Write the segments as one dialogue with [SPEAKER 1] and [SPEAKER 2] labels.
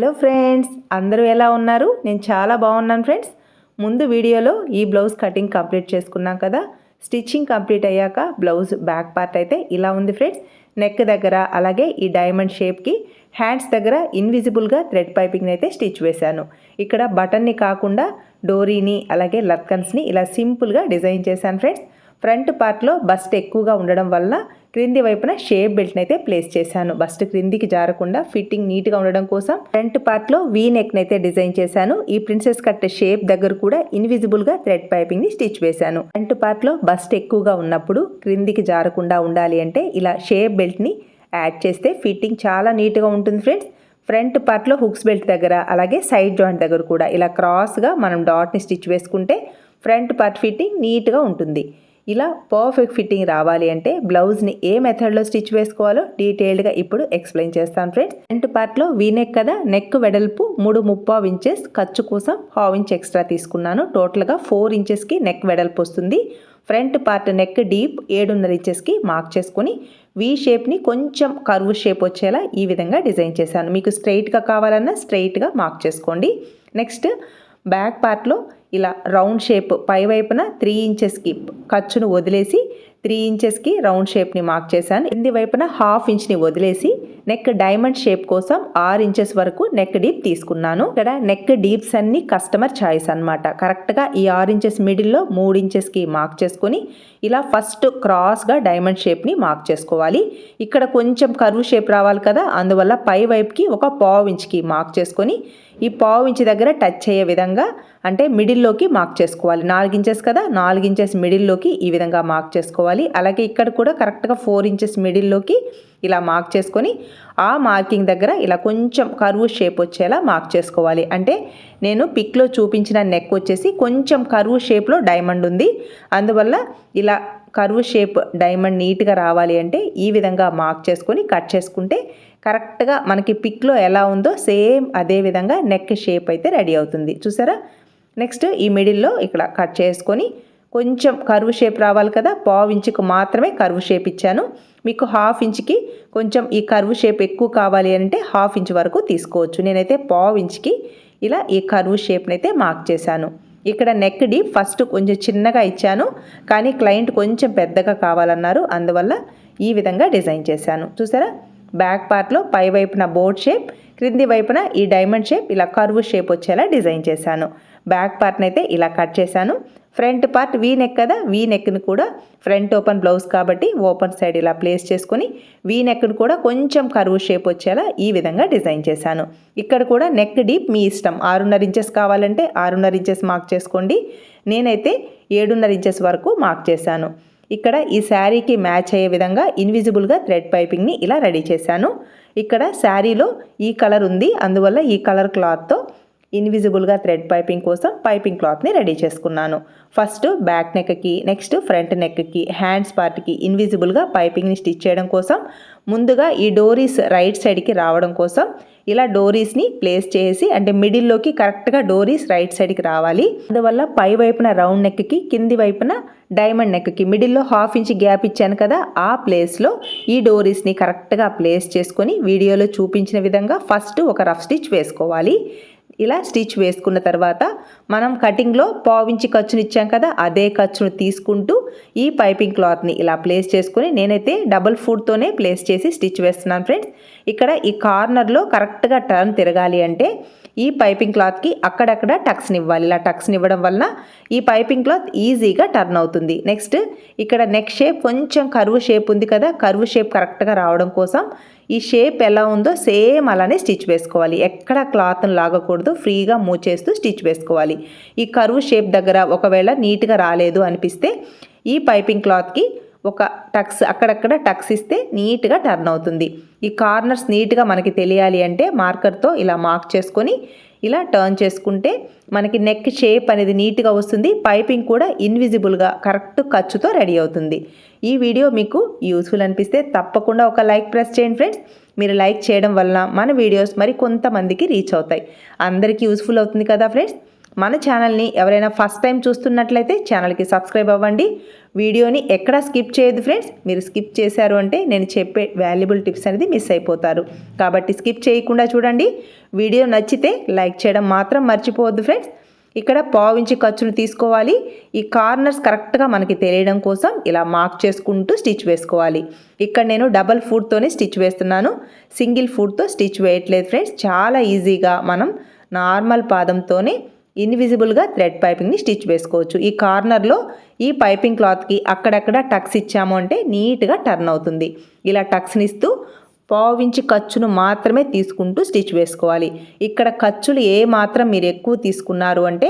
[SPEAKER 1] Hello friends అందరూ ఎలా ఉన్నారు? నేను చాలా బాగున్నాను ఫ్రెండ్స్. ముందు వీడియోలో ఈ బ్లౌజ్ కటింగ్ కంప్లీట్ చేసుకున్నాం కదా. స్టిచ్చింగ్ కంప్లీట్ అయ్యాక బ్లౌజ్ బ్యాక్ పార్ట్ అయితే ఇలా ఉంది ఫ్రెండ్స్. నెక్ దగ్గర అలాగే ఈ డైమండ్ షేప్కి హ్యాండ్స్ దగ్గర ఇన్విజిబుల్గా థ్రెడ్ పైపింగ్ అయితే స్టిచ్ వేశాను. ఇక్కడ బటన్ని కాకుండా డోరీని అలాగే లత్కన్స్ని ఇలా సింపుల్గా డిజైన్ చేశాను ఫ్రెండ్స్. ఫ్రంట్ పార్ట్లో బస్ట్ ఎక్కువగా ఉండడం వల్ల క్రింది వైపున షేప్ బెల్ట్ని అయితే ప్లేస్ చేశాను. బస్ట్ క్రిందికి జారకుండా ఫిట్టింగ్ నీట్గా ఉండడం కోసం ఫ్రంట్ పార్ట్లో వీ నెక్ని అయితే డిజైన్ చేశాను. ఈ ప్రిన్సెస్ కట్ షేప్ దగ్గర కూడా ఇన్విజిబుల్గా థ్రెడ్ పైపింగ్ని స్టిచ్ వేశాను. ఫ్రంట్ పార్ట్లో బస్ట్ ఎక్కువగా ఉన్నప్పుడు క్రిందికి జారకుండా ఉండాలి అంటే ఇలా షేప్ బెల్ట్ని యాడ్ చేస్తే ఫిట్టింగ్ చాలా నీట్గా ఉంటుంది ఫ్రెండ్స్. ఫ్రంట్ పార్ట్లో హుక్స్ బెల్ట్ దగ్గర అలాగే సైడ్ జాయింట్ దగ్గర కూడా ఇలా క్రాస్గా మనం డాట్ని స్టిచ్ వేసుకుంటే ఫ్రంట్ పార్ట్ ఫిట్టింగ్ నీట్గా ఉంటుంది. ఇలా పర్ఫెక్ట్ ఫిట్టింగ్ రావాలి అంటే బ్లౌజ్ని ఏ మెథడ్లో స్టిచ్ వేసుకోవాలో డీటెయిల్డ్గా ఇప్పుడు ఎక్స్ప్లెయిన్ చేస్తాను ఫ్రెండ్స్ ఫ్రంట్ పార్ట్లో వీనెక్ కదా నెక్ వెడల్పు మూడు ముప్పావు ఇంచెస్ ఖర్చు కోసం హావ్ ఇంచ్ ఎక్స్ట్రా తీసుకున్నాను. టోటల్గా ఫోర్ ఇంచెస్కి నెక్ వెడల్పు వస్తుంది. ఫ్రంట్ పార్ట్ నెక్ డీప్ ఏడున్నర ఇంచెస్కి మార్క్ చేసుకొని వీ షేప్ని కొంచెం కర్వ్ షేప్ వచ్చేలా ఈ విధంగా డిజైన్ చేశాను. మీకు స్ట్రైట్గా కావాలన్నా స్ట్రైట్గా మార్క్ చేసుకోండి. నెక్స్ట్ బ్యాక్ పార్ట్లో ఇలా రౌండ్ షేప్ పై వైపున త్రీ ఇంచెస్కి ఖర్చును వదిలేసి త్రీ ఇంచెస్కి రౌండ్ షేప్ని మార్క్ చేశాను. కింది వైపున హాఫ్ ఇంచ్ని వదిలేసి నెక్ డైమండ్ షేప్ కోసం ఆరు ఇంచెస్ వరకు నెక్ డీప్ తీసుకున్నాను. ఇక్కడ నెక్ డీప్స్ అన్ని కస్టమర్ ఛాయిస్ అనమాట కరెక్ట్గా ఈ ఆరు ఇంచెస్ మిడిల్లో మూడు ఇంచెస్కి మార్క్ చేసుకొని ఇలా ఫస్ట్ క్రాస్గా డైమండ్ షేప్ని మార్క్ చేసుకోవాలి. ఇక్కడ కొంచెం కరువు షేప్ రావాలి కదా అందువల్ల పై వైపుకి ఒక పావు ఇంచ్కి మార్క్ చేసుకొని ఈ పావు ఇంచ్ దగ్గర టచ్ అయ్యే విధంగా అంటే మిడిల్లోకి మార్క్ చేసుకోవాలి. నాలుగు ఇంచెస్ కదా నాలుగు ఇంచెస్ మిడిల్లోకి ఈ విధంగా మార్క్ చేసుకోవాలి. అలాగే ఇక్కడ కూడా కరెక్ట్గా ఫోర్ ఇంచెస్ మిడిల్లోకి ఇలా మార్క్ చేసుకొని ఆ మార్కింగ్ దగ్గర ఇలా కొంచెం కరువు షేప్ వచ్చేలా మార్క్ చేసుకోవాలి. అంటే నేను పిక్లో చూపించిన నెక్ వచ్చేసి కొంచెం కరువు షేప్లో డైమండ్ ఉంది. అందువల్ల ఇలా కరువు షేప్ డైమండ్ నీట్గా రావాలి అంటే ఈ విధంగా మార్క్ చేసుకొని కట్ చేసుకుంటే కరెక్ట్గా మనకి పిక్లో ఎలా ఉందో సేమ్ అదే విధంగా నెక్ షేప్ అయితే రెడీ అవుతుంది. చూసారా? నెక్స్ట్ ఈ మిడిల్లో ఇక్కడ కట్ చేసుకొని కొంచెం కరువు షేప్ రావాలి కదా పావు ఇంచుకు మాత్రమే కరువు షేప్ ఇచ్చాను. మీకు హాఫ్ ఇంచ్కి కొంచెం ఈ కరువు షేప్ ఎక్కువ కావాలి అంటే హాఫ్ ఇంచ్ వరకు తీసుకోవచ్చు. నేనైతే పావు ఇంచ్కి ఇలా ఈ కరువు షేప్ని అయితే మార్క్ చేశాను. ఇక్కడ నెక్ డీప్ ఫస్ట్ కొంచెం చిన్నగా ఇచ్చాను కానీ క్లయింట్ కొంచెం పెద్దగా కావాలన్నారు. అందువల్ల ఈ విధంగా డిజైన్ చేశాను. చూసారా? బ్యాక్ పార్ట్లో పై వైపున బోర్డ్ షేప్ క్రింది వైపున ఈ డైమండ్ షేప్ ఇలా కర్వ్ షేప్ వచ్చేలా డిజైన్ చేశాను. బ్యాక్ పార్ట్ని అయితే ఇలా కట్ చేశాను. ఫ్రంట్ పార్ట్ వీ నెక్ కదా వీ నెక్ని కూడా ఫ్రంట్ ఓపెన్ బ్లౌజ్ కాబట్టి ఓపెన్ సైడ్ ఇలా ప్లేస్ చేసుకొని వీ నెక్ని కూడా కొంచెం కరువు షేప్ వచ్చేలా ఈ విధంగా డిజైన్ చేశాను. ఇక్కడ కూడా నెక్ డీప్ మీ ఇష్టం. ఆరున్నర ఇంచెస్ కావాలంటే ఆరున్నర ఇంచెస్ మార్క్ చేసుకోండి. నేనైతే ఏడున్నర ఇంచెస్ వరకు మార్క్ చేశాను. ఇక్కడ ఈ శారీకి మ్యాచ్ అయ్యే విధంగా ఇన్విజిబుల్గా థ్రెడ్ పైపింగ్ని ఇలా రెడీ చేశాను. ఇక్కడ శారీలో ఈ కలర్ ఉంది. అందువల్ల ఈ కలర్ క్లాత్తో ఇన్విజిబుల్గా థ్రెడ్ పైపింగ్ కోసం పైపింగ్ క్లాత్ని రెడీ చేసుకున్నాను. ఫస్ట్ బ్యాక్ నెక్కి నెక్స్ట్ ఫ్రంట్ నెక్కి హ్యాండ్స్ పార్ట్కి ఇన్విజిబుల్గా పైపింగ్ని స్టిచ్ చేయడం కోసం ముందుగా ఈ డోరీస్ రైట్ సైడ్కి రావడం కోసం ఇలా డోరీస్ని ప్లేస్ చేసి అంటే మిడిల్లోకి కరెక్ట్గా డోరీస్ రైట్ సైడ్కి రావాలి. అందువల్ల పై వైపున రౌండ్ నెక్కి కింది వైపున డైమండ్ నెక్కి మిడిల్లో హాఫ్ ఇంచ్ గ్యాప్ ఇచ్చాను కదా ఆ ప్లేస్లో ఈ డోరీస్ని కరెక్ట్గా ప్లేస్ చేసుకొని వీడియోలో చూపించిన విధంగా ఫస్ట్ ఒక రఫ్ స్టిచ్ వేసుకోవాలి. ఇలా స్టిచ్ వేసుకున్న తర్వాత మనం కటింగ్లో పావించి ఖర్చుని ఇచ్చాం కదా అదే ఖర్చును తీసుకుంటూ ఈ పైపింగ్ క్లాత్ని ఇలా ప్లేస్ చేసుకుని నేనైతే డబుల్ ఫుడ్తోనే ప్లేస్ చేసి స్టిచ్ వేస్తున్నాను ఫ్రెండ్స్. ఇక్కడ ఈ కార్నర్లో కరెక్ట్గా టర్న్ తిరగాలి అంటే ఈ పైపింగ్ క్లాత్కి అక్కడక్కడ టక్స్ని ఇవ్వాలి. ఇలా టక్స్ని ఇవ్వడం వలన ఈ పైపింగ్ క్లాత్ ఈజీగా టర్న్ అవుతుంది. నెక్స్ట్ ఇక్కడ నెక్ షేప్ కొంచెం కరువు షేప్ ఉంది కదా కరువు షేప్ కరెక్ట్గా రావడం కోసం ఈ షేప్ ఎలా ఉందో సేమ్ అలానే స్టిచ్ వేసుకోవాలి. ఎక్కడ క్లాత్ను లాగకూడదు ఫ్రీగా మూవ్ చేస్తూ స్టిచ్ వేసుకోవాలి. ఈ కరువు షేప్ దగ్గర ఒకవేళ నీట్గా రాలేదు అనిపిస్తే ఈ పైపింగ్ క్లాత్కి ఒక టక్స్ అక్కడక్కడ టక్స్ ఇస్తే నీట్గా టర్న్ అవుతుంది. ఈ కార్నర్స్ నీట్గా మనకి తెలియాలి అంటే మార్కర్తో ఇలా మార్క్ చేసుకొని ఇలా టర్న్ చేసుకుంటే మనకి నెక్ షేప్ అనేది నీట్గా వస్తుంది. పైపింగ్ కూడా ఇన్విజిబుల్గా కరెక్ట్ ఖర్చుతో రెడీ అవుతుంది. ఈ వీడియో మీకు యూస్ఫుల్ అనిపిస్తే తప్పకుండా ఒక లైక్ ప్రెస్ చేయండి ఫ్రెండ్స్ మీరు లైక్ చేయడం వలన మన వీడియోస్ మరి కొంతమందికి రీచ్ అవుతాయి. అందరికీ యూస్ఫుల్ అవుతుంది కదా ఫ్రెండ్స్ మన ఛానల్ని ఎవరైనా ఫస్ట్ టైం చూస్తున్నట్లయితే ఛానల్కి సబ్స్క్రైబ్ అవ్వండి. వీడియోని ఎక్కడా స్కిప్ చేయదు ఫ్రెండ్స్. మీరు స్కిప్ చేశారు అంటే నేను చెప్పే వాల్యుబుల్ టిప్స్ అనేది మిస్ అయిపోతారు. కాబట్టి స్కిప్ చేయకుండా చూడండి. వీడియో నచ్చితే లైక్ చేయడం మాత్రం మర్చిపోవద్దు ఫ్రెండ్స్. ఇక్కడ పావించి ఖర్చును తీసుకోవాలి. ఈ కార్నర్స్ కరెక్ట్గా మనకి తెలియడం కోసం ఇలా మార్క్ చేసుకుంటూ స్టిచ్ వేసుకోవాలి. ఇక్కడ నేను డబల్ ఫుడ్తోనే స్టిచ్ వేస్తున్నాను. సింగిల్ ఫుడ్తో స్టిచ్ వేయట్లేదు ఫ్రెండ్స్. చాలా ఈజీగా మనం నార్మల్ పాదంతోనే ఇన్విజిబుల్గా థ్రెడ్ పైపింగ్ని స్టిచ్ వేసుకోవచ్చు. ఈ కార్నర్లో ఈ పైపింగ్ క్లాత్కి అక్కడక్కడ టక్స్ ఇచ్చాము అంటే నీట్గా టర్న్ అవుతుంది. ఇలా టక్స్ని ఇస్తూ పావించి ఖర్చును మాత్రమే తీసుకుంటూ స్టిచ్ వేసుకోవాలి. ఇక్కడ ఖర్చులు ఏ మాత్రం మీరు ఎక్కువ తీసుకున్నారు అంటే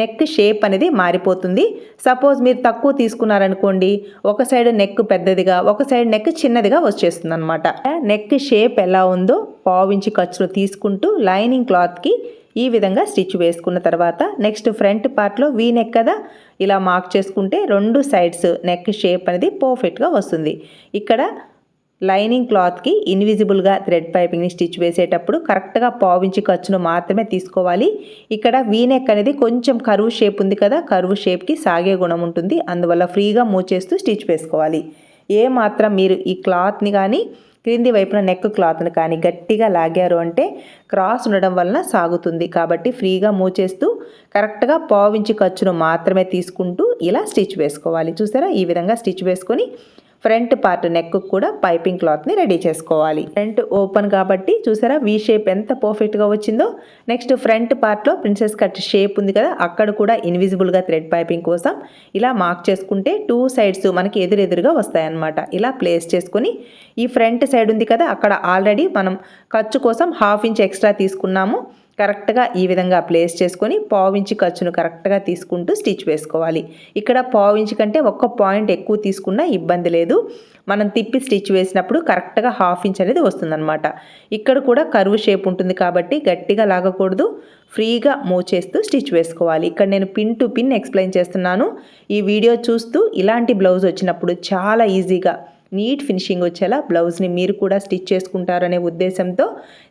[SPEAKER 1] నెక్ షేప్ అనేది మారిపోతుంది. సపోజ్ మీరు తక్కువ తీసుకున్నారనుకోండి ఒక సైడ్ నెక్ పెద్దదిగా ఒక సైడ్ నెక్ చిన్నదిగా వచ్చేస్తుంది అనమాట నెక్ షేప్ ఎలా ఉందో పావించి ఖర్చులు తీసుకుంటూ లైనింగ్ క్లాత్కి ఈ విధంగా స్టిచ్ వేసుకున్న తర్వాత నెక్స్ట్ ఫ్రంట్ పార్ట్లో వీ నెక్ కదా? ఇలా మార్క్ చేసుకుంటే రెండు సైడ్స్ నెక్ షేప్ అనేది పర్ఫెక్ట్గా వస్తుంది. ఇక్కడ లైనింగ్ క్లాత్కి ఇన్విజిబుల్గా థ్రెడ్ పైపింగ్ని స్టిచ్ వేసేటప్పుడు కరెక్ట్గా పావించి ఖర్చును మాత్రమే తీసుకోవాలి. ఇక్కడ వీనెక్ అనేది కొంచెం కరువు షేప్ ఉంది కదా? కరువు షేప్కి సాగే గుణం ఉంటుంది. అందువల్ల ఫ్రీగా మూవ్ చేస్తూ స్టిచ్ వేసుకోవాలి. ఏ మాత్రం మీరు ఈ క్లాత్ని కానీ క్రింది వైపున నెక్ క్లాత్ని కానీ గట్టిగా లాగారు అంటే క్రాస్ ఉండడం వలన సాగుతుంది. కాబట్టి ఫ్రీగా మూవ్ చేస్తూ కరెక్ట్గా పావించి ఖర్చును మాత్రమే తీసుకుంటూ ఇలా స్టిచ్ వేసుకోవాలి. చూసారా? ఈ విధంగా స్టిచ్ వేసుకొని ఫ్రంట్ పార్ట్ నెక్ కూడా పైపింగ్ క్లాత్ని రెడీ చేసుకోవాలి. ఫ్రంట్ ఓపెన్ కాబట్టి చూసారా వీ షేప్ ఎంత పర్ఫెక్ట్గా వచ్చిందో. నెక్స్ట్ ఫ్రంట్ పార్ట్లో ప్రిన్సెస్ కట్ షేప్ ఉంది కదా అక్కడ కూడా ఇన్విజిబుల్గా థ్రెడ్ పైపింగ్ కోసం ఇలా మార్క్ చేసుకుంటే టూ సైడ్స్ మనకి ఎదురెదురుగా వస్తాయన్నమాట. ఇలా ప్లేస్ చేసుకొని ఈ ఫ్రంట్ సైడ్ ఉంది కదా అక్కడ ఆల్రెడీ మనం ఖర్చు కోసం హాఫ్ ఇంచ్ ఎక్స్ట్రా తీసుకున్నాము. కరెక్ట్గా ఈ విధంగా ప్లేస్ చేసుకొని పావించి ఖర్చును కరెక్ట్గా తీసుకుంటూ స్టిచ్ వేసుకోవాలి. ఇక్కడ పావించి కంటే ఒక్క పాయింట్ ఎక్కువ తీసుకున్నా ఇబ్బంది లేదు. మనం తిప్పి స్టిచ్ వేసినప్పుడు కరెక్ట్గా హాఫ్ ఇంచ్ అనేది వస్తుందన్నమాట. ఇక్కడ కూడా కరువు షేప్ ఉంటుంది కాబట్టి గట్టిగా లాగకూడదు. ఫ్రీగా మూవ్ చేస్తూ స్టిచ్ వేసుకోవాలి. ఇక్కడ నేను పిన్ టు పిన్ ఎక్స్ప్లెయిన్ చేస్తున్నాను. ఈ వీడియో చూస్తూ ఇలాంటి బ్లౌజ్ వచ్చినప్పుడు చాలా ఈజీగా నీట్ ఫినిషింగ్ వచ్చేలా బ్లౌజ్ని మీరు కూడా స్టిచ్ చేసుకుంటారనే ఉద్దేశంతో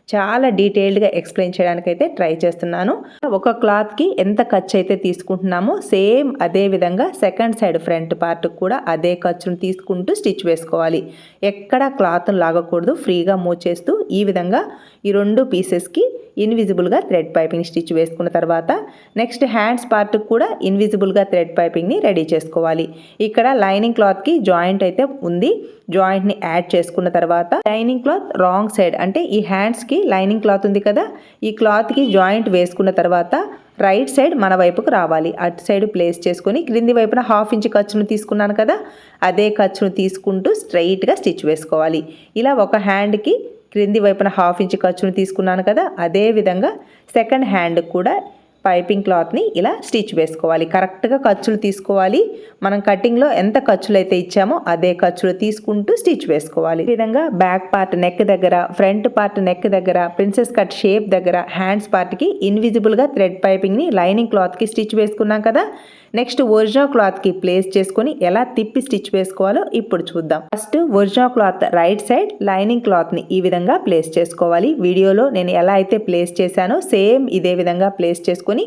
[SPEAKER 1] చాలా డీటెయిల్డ్గా ఎక్స్ప్లెయిన్ చేయడానికైతే ట్రై చేస్తున్నాను. ఒక క్లాత్కి ఎంత ఖర్చు అయితే తీసుకుంటున్నామో సేమ్ అదే విధంగా సెకండ్ సైడ్ ఫ్రంట్ పార్ట్ కూడా అదే ఖర్చును తీసుకుంటూ స్టిచ్ వేసుకోవాలి. ఎక్కడ క్లాత్ను లాగకూడదు. ఫ్రీగా మూవ్ చేస్తూ ఈ విధంగా ఈ రెండు పీసెస్కి ఇన్విజిబుల్గా థ్రెడ్ పైపింగ్ స్టిచ్ వేసుకున్న తర్వాత నెక్స్ట్ హ్యాండ్స్ పార్ట్కి కూడా ఇన్విజిబుల్గా థ్రెడ్ పైపింగ్ని రెడీ చేసుకోవాలి. ఇక్కడ లైనింగ్ క్లాత్కి జాయింట్ అయితే ఉంది. జాయింట్ని యాడ్ చేసుకున్న తర్వాత లైనింగ్ క్లాత్ రాంగ్ సైడ్ అంటే ఈ హ్యాండ్స్కి లైనింగ్ క్లాత్ ఉంది కదా ఈ క్లాత్కి జాయింట్ వేసుకున్న తర్వాత రైట్ సైడ్ మన వైపుకు రావాలి. అటు సైడ్ ప్లేస్ చేసుకొని క్రింది వైపున హాఫ్ ఇంచ్ ఖర్చును తీసుకున్నాను కదా అదే ఖర్చును తీసుకుంటూ స్ట్రైట్గా స్టిచ్ వేసుకోవాలి. ఇలా ఒక హ్యాండ్కి క్రింది వైపున హాఫ్ ఇంచ్ ఖర్చును తీసుకున్నాను కదా అదే విధంగా సెకండ్ హ్యాండ్ కూడా పైపింగ్ క్లాత్ని ఇలా స్టిచ్ వేసుకోవాలి. కరెక్ట్గా ఖర్చులు తీసుకోవాలి. మనం కటింగ్లో ఎంత ఖర్చులు అయితే ఇచ్చామో అదే ఖర్చులు తీసుకుంటూ స్టిచ్ వేసుకోవాలి. ఈ విధంగా బ్యాక్ పార్ట్ నెక్ దగ్గర ఫ్రంట్ పార్ట్ నెక్ దగ్గర ప్రిన్సెస్ కట్ షేప్ దగ్గర హ్యాండ్స్ పార్ట్కి ఇన్విజిబుల్గా థ్రెడ్ పైపింగ్ని లైనింగ్ క్లాత్కి స్టిచ్ వేసుకున్నాం కదా. నెక్స్ట్ ఒరిజినల్ క్లాత్కి ప్లేస్ చేసుకొని ఎలా తిప్పి స్టిచ్ వేసుకోవాలో ఇప్పుడు చూద్దాం. First original cloth right side lining క్లాత్ని ఈ విధంగా ప్లేస్ చేసుకోవాలి. వీడియోలో నేను ఎలా అయితే ప్లేస్ చేశానో సేమ్ ఇదే విధంగా ప్లేస్ చేసుకొని